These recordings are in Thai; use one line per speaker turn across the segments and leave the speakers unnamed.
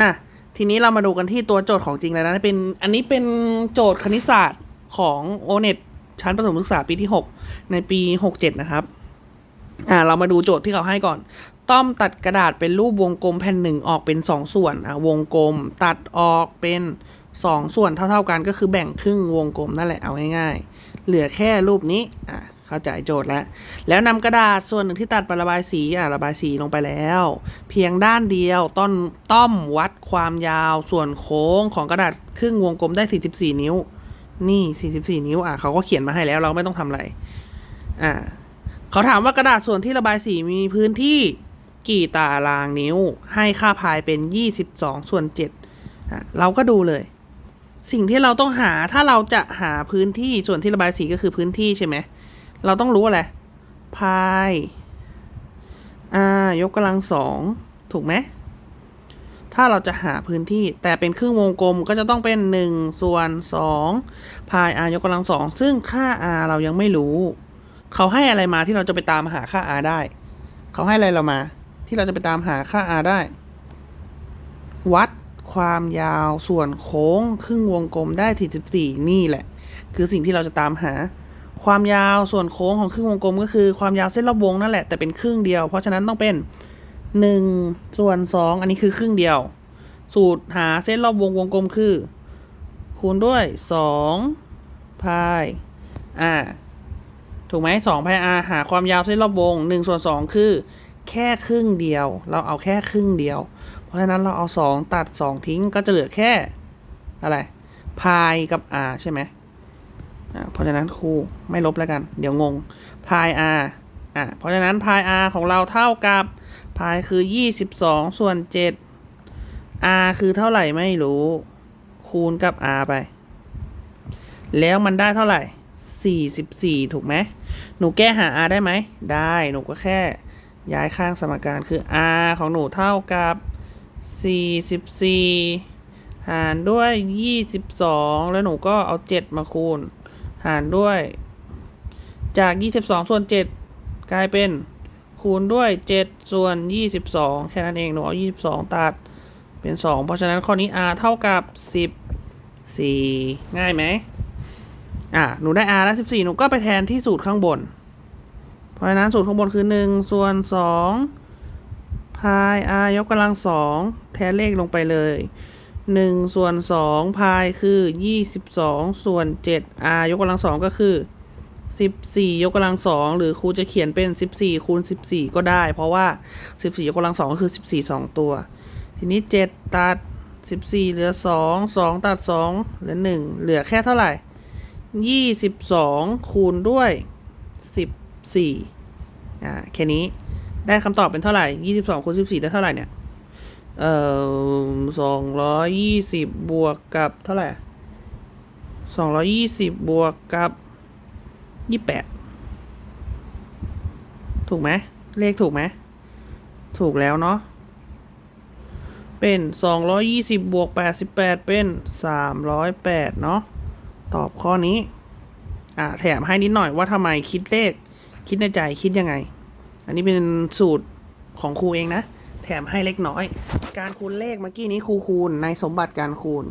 อะทีนี้เรามาดูกันที่ตัวโจทย์ของจริงเลยนะเป็นอันนี้เป็นโจทย์คณิตศาสตร์ของโอเน็ตชั้นประถมศึกษาปีที่ 6 ในปี 67 นะครับ อ่า เรามาดูโจทย์ที่เขาให้ก่อน ต้อมตัดกระดาษเป็นรูปวงกลมแผ่นหนึ่งออกเป็น 2 ส่วน อะวงกลมตัดออกเป็น 2 ส่วนเท่าๆกันก็คือแบ่งครึ่งวงกลมนั่นแหละเอาง่ายๆ เหลือแค่รูปนี้ อะ เข้าใจโจทย์แล้ว แล้วนำกระดาษส่วนหนึ่งที่ตัดไประบายสีอะระบายสีลงไปแล้ว เพียงด้านเดียวต้นต้อมวัดความยาวส่วนโค้งของกระดาษครึ่งวงกลมได้ 44 นิ้ว นี่ 44 นิ้วอะเขาก็เขียนมาให้แล้วเราไม่ต้องทำอะไรอ่าเขาถามว่ากระดาษส่วนที่ระบายสีมีพื้นที่กี่ตารางนิ้ว ให้ค่าพายเป็น 22 ส่วน7อะเราก็ดูเลยสิ่งที่เราต้องหาถ้าเราจะหาพื้นที่ส่วนที่ระบายสีก็คือพื้นที่ใช่ไหม เราต้องรู้อะไรพายอ่ายกกำลังสองถูกไหมถ้าเราจะหาพื้นที่แต่เป็นครึ่งวงกลมก็จะต้องเป็นหนึ่งส่วนสองพาย r ยกกำลังสองซึ่งค่า r เรายังไม่รู้ เขาให้อะไรมาที่เราจะไปตามหาค่า r ได้ เขาให้อะไรเรามา ที่เราจะไปตามหาค่า r ได้ วัดความยาวส่วนโค้งครึ่งวงกลมได้ 44 นี่แหละ คือสิ่งที่เราจะตามหา ความยาวส่วนโค้งของครึ่งวงกลมก็คือความยาวเส้นรอบวงนั่นแหละแต่เป็นครึ่งเดียว เพราะฉะนั้นต้องเป็นหนึ่งส่วนสองอันนี้คือครึ่งเดียว สูตรหาเส้นรอบวงวงกลมคือ คูณด้วยสองพายอ่าถูกไหมสองพายอาหาความยาวเส้นรอบวงหนึ่งส่วนสองคือ แค่ครึ่งเดียว เราเอาแค่ครึ่งเดียว เพราะฉะนั้นเราเอาสองตัดสองทิ้งก็จะเหลือแค่อะไรพายกับ r ใช่ไหม เพราะฉะนั้นครูไม่ลบแล้วกัน เดี๋ยวงงพาย r อ่าเพราะฉะนั้นพาย r ของเราเท่ากับพายคือ 22 ส่วน 7 r คือเท่าไหร่ไม่รู้ คูณกับ r ไป แล้วมันได้เท่าไหร่ 44 ถูกไหม หนูแก้หา r ได้ไหม ได้ หนูก็แค่ย้ายข้างสมการคือ r ของหนูเท่ากับ 44 หารด้วย 22 แล้วหนูก็เอา 7 มาคูณ หารด้วย จาก 22 ส่วน 7 กลายเป็นคูณด้วย 7 ส่วน 22 แค่นั้นเองหนูเอา22 ตัดเป็น 2 เพราะฉะนั้นข้อนี้ r เท่ากับ 14 ง่ายไหมอะหนูได้ r แล้ว 14 หนูก็ไปแทนที่สูตรข้างบน เพราะฉะนั้นสูตรข้างบนคือ 1 ส่วน 2 พาย r ยกกำลัง 2 แทนเลขลงไปเลย 1 ส่วน 2 พายคือ 22 ส่วน 7 r ยกกำลัง2ก็คือ 14 ยกกำลัง2หรือครูจะเขียนเป็น 14 คูณ 14 ก็ได้ เพราะว่า 14 ยกกำลัง2ก็คือ 14 2 ตัว ทีนี้ 7 ตัด 14 เหลือ 2 2 ตัด 2 เหลือ 1 เหลือแค่เท่าไหร่ 22 คูณด้วย 14อ่าแค่นี้ได้คำตอบเป็นเท่าไหร่ 22คูณ14 ได้เท่าไหร่เนี่ย เอ่อสองร้อยยี่สิบบวกกับเท่าไหร่สองร้อยี่สิบบวกกับยี่แปดถูกไหมเลขถูกไหมถูกแล้วเนาะเป็นสองร้อยี่สิบบวกแปดสิบแปดเป็นสามร้อยแปดเนาะตอบข้อนี้ อ่าแถมให้นิดหน่อยว่าทำไมคิดเลข คิดในใจคิดยังไง อันนี้เป็นสูตรของครูเองนะ แถมให้เล็กน้อย การคูณเลขเมื่อกี้นี้ครูคูณในสมบัติการคูณ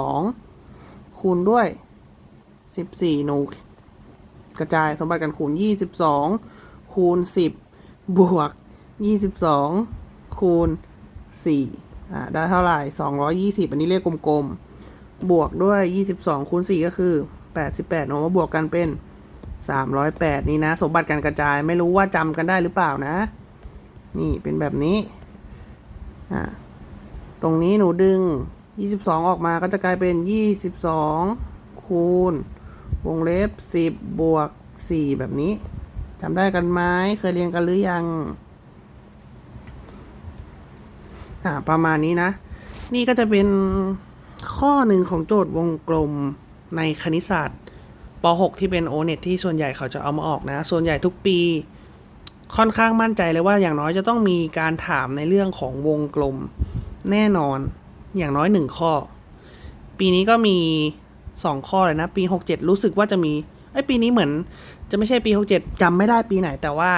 22คูณด้วย14หนูกระจายสมบัติการคูณ22คูณ10บบวก22คูณ4อ่าได้เท่าไหร่220อันนี้เลขกลมๆ บวกด้วย22คูณ4ก็คือ88หนูมาบวกกันเป็น308นี่นะ สมบัติการกระจายไม่รู้ว่าจำกันได้หรือเปล่านะ นี่เป็นแบบนี้ อ่าตรงนี้หนูดึง 22 ออกมาก็จะกลายเป็น 22 คูณ วงเล็บ 10 บวก 4 แบบนี้จำได้กันไหมเคยเรียนกันหรือยัง อ่า ประมาณนี้นะ นี่ก็จะเป็นข้อหนึ่งของโจทย์วงกลมในคณิตศาสตร์ป .6 ที่เป็นโอเน็ตที่ส่วนใหญ่เขาจะเอามาออกนะ ส่วนใหญ่ทุกปี ค่อนข้างมั่นใจเลยว่าอย่างน้อยจะต้องมีการถามในเรื่องของวงกลมแน่นอนอย่างน้อยหนึ่งข้อ ปีนี้ก็มีสองข้อเลยนะ ปีหกเจ็ดรู้สึกว่าจะมีไอ้ปีนี้เหมือนจะไม่ใช่ปีหกเจ็ดจำไม่ได้ปีไหน แต่ว่า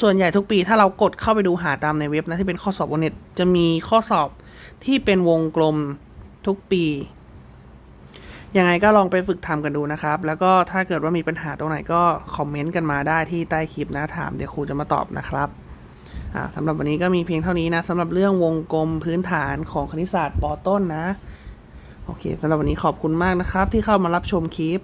ส่วนใหญ่ทุกปีถ้าเรากดเข้าไปดูหาตามในเว็บนะที่เป็นข้อสอบโอเน็ตจะมีข้อสอบที่เป็นวงกลมทุกปี ยังไงก็ลองไปฝึกทำกันดูนะครับ แล้วก็ถ้าเกิดว่ามีปัญหาตรงไหนก็คอมเมนต์กันมาได้ที่ใต้คลิปนะถามเดี๋ยวครูจะมาตอบนะครับอ่าสำหรับวันนี้ก็มีเพียงเท่านี้นะสำหรับเรื่องวงกลมพื้นฐานของคณิตศาสตร์ปต้นนะ โอเคสำหรับวันนี้ขอบคุณมากนะครับ ที่เข้ามารับชมคลิป